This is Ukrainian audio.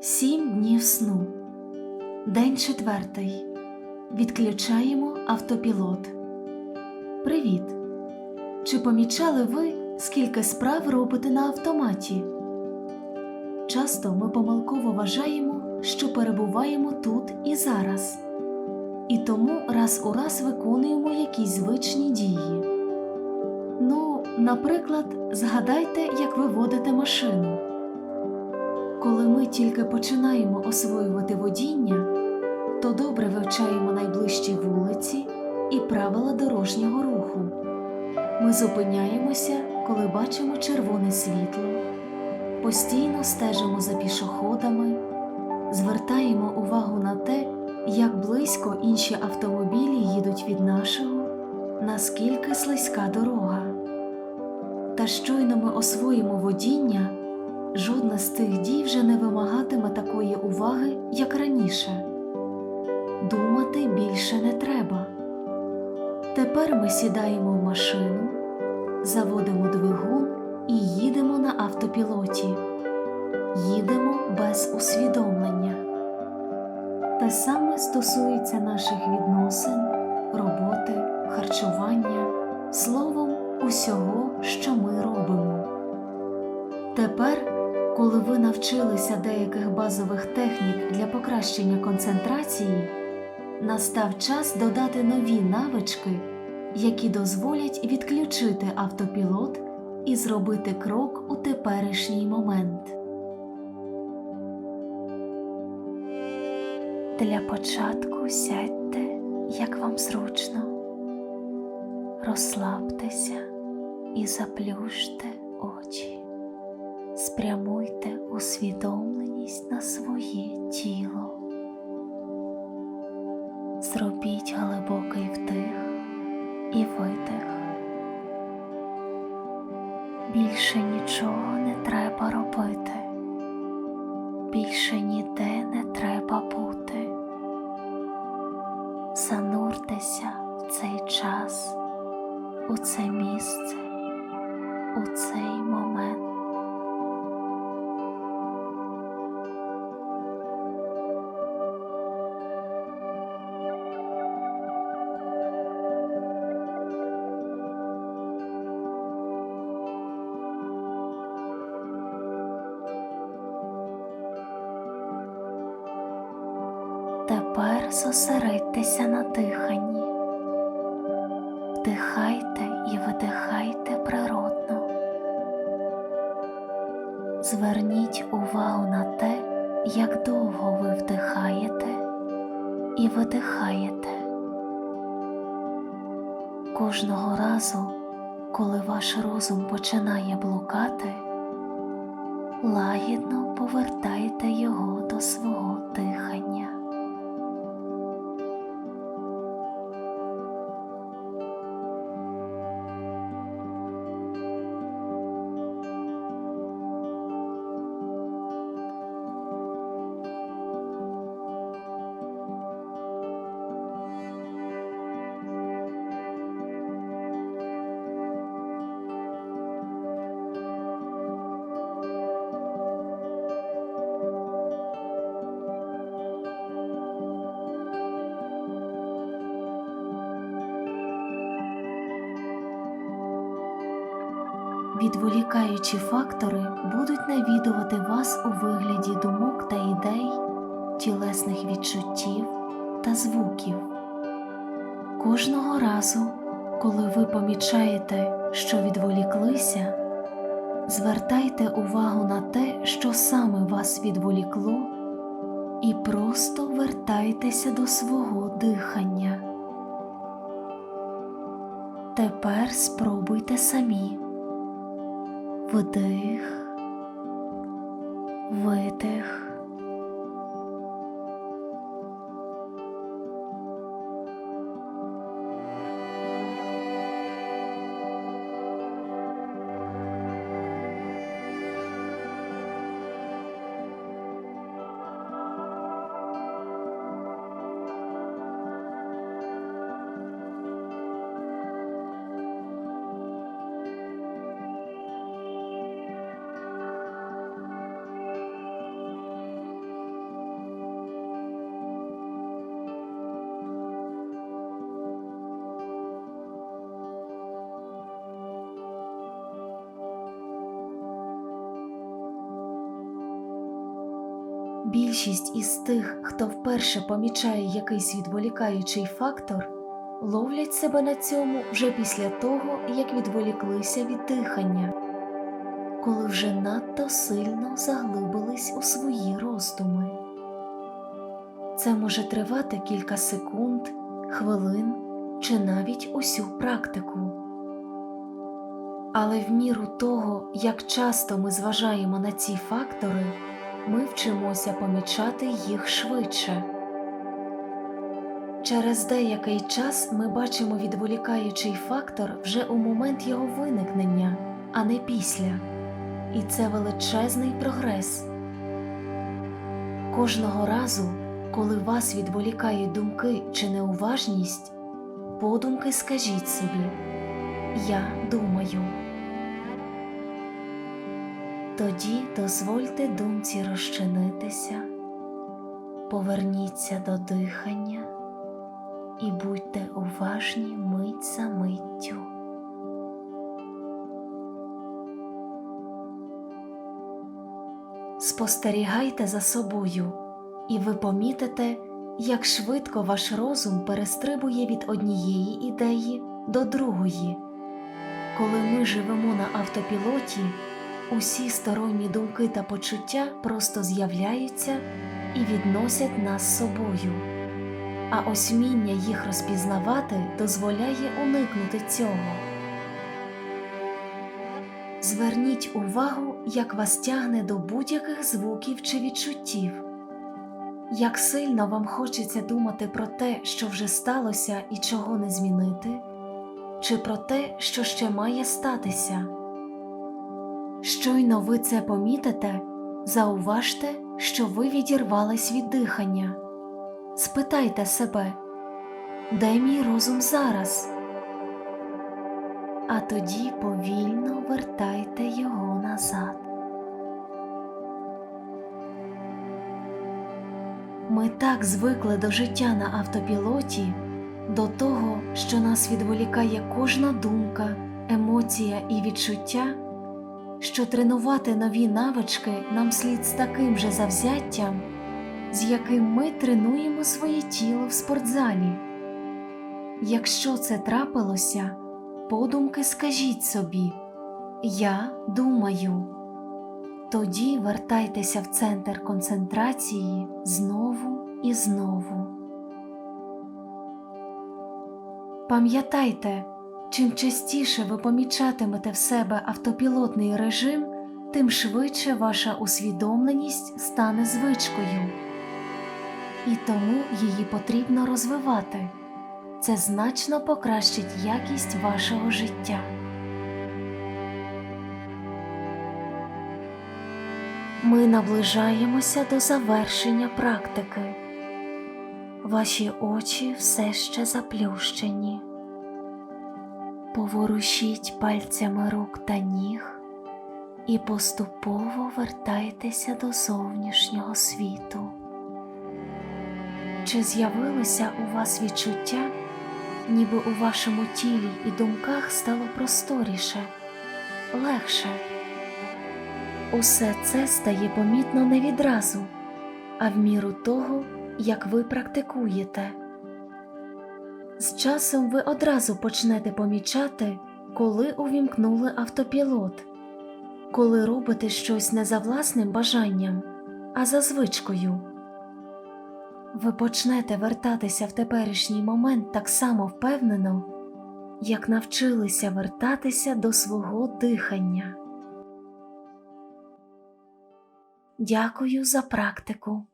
Сім днів сну. День четвертий. Відключаємо автопілот. Привіт! Чи помічали ви, скільки справ робите на автоматі? Часто ми помилково вважаємо, що перебуваємо тут і зараз, і тому раз у раз виконуємо якісь звичні дії. Ну, наприклад, згадайте, як ви водите машину. Коли ми тільки починаємо освоювати водіння, то добре вивчаємо найближчі вулиці і правила дорожнього руху. Ми зупиняємося, коли бачимо червоне світло, постійно стежимо за пішоходами, звертаємо увагу на те, як близько інші автомобілі їдуть від нашого, наскільки слизька дорога. Та щойно ми освоїмо водіння. Жодна з тих дій вже не вимагатиме такої уваги, як раніше. Думати більше не треба. Тепер ми сідаємо в машину, заводимо двигун і їдемо на автопілоті. Їдемо без усвідомлення. Те саме стосується наших відносин, роботи, харчування, словом, усього, що ми робимо. Тепер, коли ви навчилися деяких базових технік для покращення концентрації, настав час додати нові навички, які дозволять відключити автопілот і зробити крок у теперішній момент. Для початку сядьте, як вам зручно, розслабтеся і заплющте очі спрямуйте усвідомленість на своє тіло. Зробіть глибокий вдих і видих. Більше нічого не треба робити, більше ніде не треба бути. Зануртеся в цей час, у це місце, у цей момент. Тепер зосередьтеся на диханні. Вдихайте і видихайте природно. Зверніть увагу на те, як довго ви вдихаєте і видихаєте. Кожного разу, коли ваш розум починає блукати, лагідно повертайте його до свого дихання. Відволікаючі фактори будуть навідувати вас у вигляді думок та ідей, тілесних відчуттів та звуків. Кожного разу, коли ви помічаєте, що відволіклися, звертайте увагу на те, що саме вас відволікло, і просто вертайтеся до свого дихання. Тепер спробуйте самі. Вдих, видих. Більшість із тих, хто вперше помічає якийсь відволікаючий фактор, ловлять себе на цьому вже після того, як відволіклися від дихання, коли вже надто сильно заглибились у свої роздуми. Це може тривати кілька секунд, хвилин чи навіть усю практику. Але в міру того, як часто ми зважаємо на ці фактори, ми вчимося помічати їх швидше. Через деякий час ми бачимо відволікаючий фактор вже у момент його виникнення, а не після. І це величезний прогрес. Кожного разу, коли вас відволікають думки чи неуважність, подумки скажіть собі Я думаю. Тоді дозвольте думці розчинитися, поверніться до дихання і будьте уважні мить за миттю. Спостерігайте за собою, і ви помітите, як швидко ваш розум перестрибує від однієї ідеї до другої. Коли ми живемо на автопілоті, усі сторонні думки та почуття просто з'являються і відносять нас з собою, а ось вміння їх розпізнавати дозволяє уникнути цього. Зверніть увагу, як вас тягне до будь-яких звуків чи відчуттів, як сильно вам хочеться думати про те, що вже сталося і чого не змінити, чи про те, що ще має статися. Щойно ви це помітите, зауважте, що ви відірвались від дихання. Спитайте себе, де мій розум зараз? А тоді повільно вертайте його назад. Ми так звикли до життя на автопілоті, до того, що нас відволікає кожна думка, емоція і відчуття що тренувати нові навички нам слід з таким же завзяттям, з яким ми тренуємо своє тіло в спортзалі. Якщо це трапилося, подумки скажіть собі Я думаю. Тоді вертайтеся в центр концентрації знову і знову. Пам'ятайте, Чим частіше ви помічатимете в себе автопілотний режим, тим швидше ваша усвідомленість стане звичкою, і тому її потрібно розвивати. Це значно покращить якість вашого життя. Ми наближаємося до завершення практики. Ваші очі все ще заплющені. Поворушіть пальцями рук та ніг і поступово вертайтеся до зовнішнього світу. Чи з'явилося у вас відчуття, ніби у вашому тілі і думках стало просторіше, легше? Усе це стає помітно не відразу, а в міру того, як ви практикуєте. З часом ви одразу почнете помічати, коли увімкнули автопілот, коли робите щось не за власним бажанням, а за звичкою. Ви почнете вертатися в теперішній момент так само впевнено, як навчилися вертатися до свого дихання. Дякую за практику.